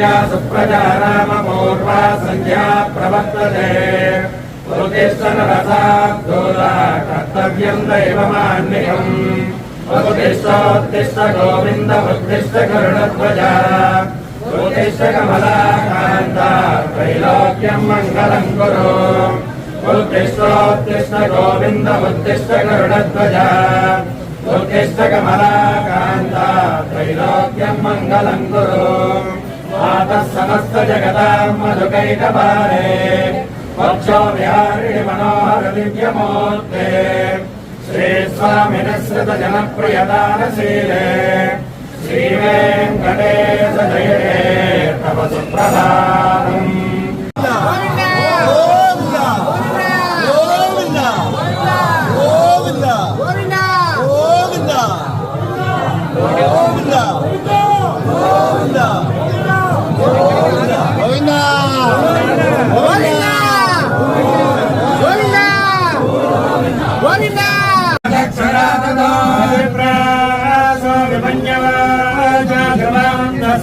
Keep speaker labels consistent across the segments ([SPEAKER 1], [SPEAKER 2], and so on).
[SPEAKER 1] సుప్రజా రామమూర్వా సంధ్యా ప్రవర్తతే. ఉదిష్టన రసాబ్దోలా కర్తవ్యం దైవమాన్యం ఉదిష్టోత్తిష్ట గోవింద ఉద్దిష్ట కరుణధ్వజ. ఉదిష్ట కమలాకాంత త్రైలోక్యం మంగళం కురు. ఉద్దిష్టోత్తిష్ట గోవింద ఉద్దిష్ట కరుణధ్వజ. ఉద్దిష్ట కమలాకాంత త్రైలోక్యం మంగళం కురు. मातः समस्त जगताम् मधुकैटपारे वक्षो विहारिणि मनोहर दिव्यमूर्ते श्रीस्वामिनः श्रितजनप्रियदानशीले श्रीवेङ्कटेश जयते तव सुप्रभातम्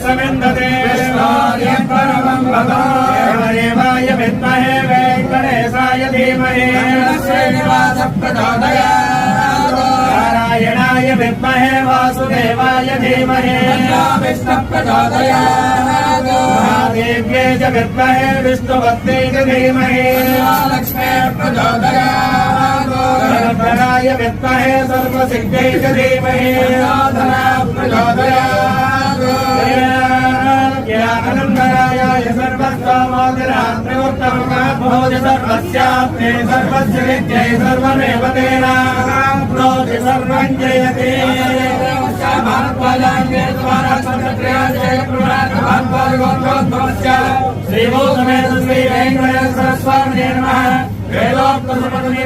[SPEAKER 1] సమిందతే దేవాయ విద్మహే వెంకటేశాయ ధీమహి శ్రీనివాస నారాయణాయ విద్మహే వాసుదేవాయ ధీమహి. విష్ణు మహాదేవ్యే చ విద్మహే విష్ణువత్తే చ ధీమహి. गणाय विद्महे सर्वसिद्ध्यै च धीमहि। प्रचोदयानन्दराय सर्वस्वामादिरात्रिवृत्तमकाभवति सर्वस्याप्ते सर्वस्य नित्यै सर्वदेवतेनां प्रोति सर्वं जयते। श्रीभूतमे श्रीवेङ्कटेश्वरस्वामिने नमः। वेदोक्तसुमतने